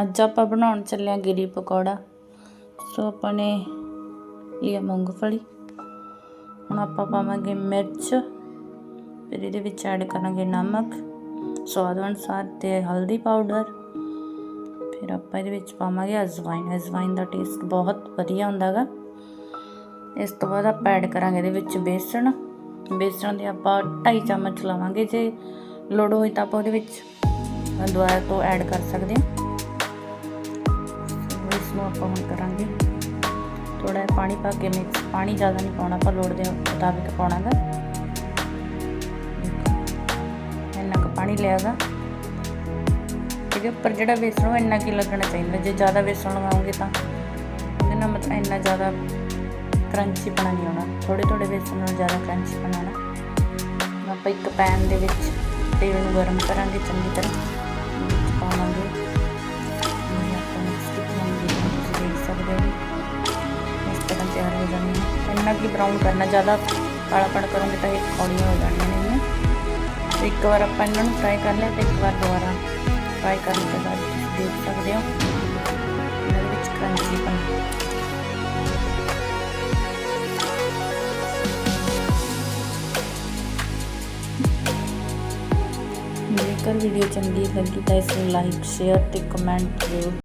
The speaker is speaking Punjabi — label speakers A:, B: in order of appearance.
A: ਅੱਜ ਆਪਾਂ ਬਣਾਉਣ ਚੱਲੇ ਹਾਂ ਗਿਰੀ ਪਕੌੜਾ। ਸੋ ਆਪਾਂ ਨੇ ਲਿਆ ਮੂੰਗਫਲੀ। ਹੁਣ ਆਪਾਂ ਪਾਵਾਂਗੇ ਮਿਰਚ, ਫਿਰ ਇਹਦੇ ਵਿੱਚ ਐਡ ਕਰਾਂਗੇ ਨਮਕ, ਸਵਾਦ ਅਨੁਸਾਰ ਤੇ ਹਲਦੀ ਪਾਊਡਰ ਫਿਰ ਆਪਾਂ ਇਹਦੇ ਵਿੱਚ ਪਾਵਾਂਗੇ ਅਜਵਾਇਨ। ਅਜਵਾਇਨ ਦਾ ਟੇਸਟ ਬਹੁਤ ਵਧੀਆ ਹੁੰਦਾ ਗਾ ਇਸ ਤੋਂ ਬਾਅਦ ਆਪਾਂ ਐਡ ਕਰਾਂਗੇ ਇਹਦੇ ਵਿੱਚ ਬੇਸਣ। ਬੇਸਣ ਦੇ ਆਪਾਂ 2.5 ਚਮਚ ਲਵਾਂਗੇ। ਜੇ ਲੋੜ ਹੋਈ ਤਾਂ ਆਪਾਂ ਉਹਦੇ ਵਿੱਚ ਦੁਬਾਰਾ ਤੋਂ ਐਡ ਕਰ ਸਕਦੇ ਹਾਂ। ਨੂੰ ਆਪਾਂ ਹੁਣ ਕਰਾਂਗੇ। ਥੋੜਾ ਜਿਹਾ ਪਾਣੀ ਪਾ ਕੇ ਮਿਕਸ ਪਾਣੀ ਜ਼ਿਆਦਾ ਨਹੀਂ ਪਾਉਣਾ, ਆਪਾਂ ਲੋੜ ਦੇ ਮੁਤਾਬਿਕ ਪਾਉਣਾ ਗਾ ਇੰਨਾ ਕੁ ਪਾਣੀ ਲਿਆਗਾ। ਇਹਦੇ ਉੱਪਰ ਜਿਹੜਾ ਵੇਸਣ ਉਹ ਇੰਨਾ ਕੀ ਲੱਗਣਾ ਚਾਹੀਦਾ, ਜੇ ਜ਼ਿਆਦਾ ਵੇਸਣ ਲਗਾਉਂਗੇ ਤਾਂ। ਉਹਦੇ ਨਾਲ ਮਤਲਬ ਇੰਨਾ ਜ਼ਿਆਦਾ ਕਰੰਚੀ ਬਣਾ ਨਹੀਂ ਆਉਣਾ। ਥੋੜੇ ਥੋੜੇ ਵੇਸਣ ਨਾਲ ਜ਼ਿਆਦਾ ਕਰੰਚੀ ਬਣਾਉਣਾ। ਆਪਾਂ ਇੱਕ ਪੈਨ ਦੇ ਵਿੱਚ ਤੇਲ ਨੂੰ ਗਰਮ ਕਰਾਂਗੇ ਚੰਗੀ ਤਰ੍ਹਾਂ। ਜਾਣੀ ਹੈ ਇੰਨਾ ਕੀ ਬਰਾਊਨ ਕਰਨਾ ਜ਼ਿਆਦਾ ਕਾਲਾਪਣ ਕਰੋਗੇ ਤਾਂ ਇਹ ਕੌੜੀਆਂ ਹੋ ਜਾਣੀਆਂ ਨੇ ਇਹਨੂੰ ਤੇ ਇੱਕ ਵਾਰ ਆਪਾਂ ਇਹਨਾਂ ਨੂੰ ਫਰਾਈ ਕਰ ਲਿਆ ਤੇ ਇੱਕ ਵਾਰ ਦੁਬਾਰਾ ਫਰਾਈ ਕਰਨ ਤੋਂ ਬਾਅਦ ਤੁਸੀਂ ਦੇਖ ਸਕਦੇ ਹੋ ਇਹਨਾਂ ਦੇ ਵਿੱਚ ਕਰੰਚੀ ਬਣ ਜੇਕਰ ਵੀਡੀਓ ਚੰਗੀ ਲੱਗੀ ਤਾਂ ਇਸ ਨੂੰ ਲਾਈਕ ਸ਼ੇਅਰ ਤੇ ਕਮੈਂਟ ਜ਼ਰੂਰ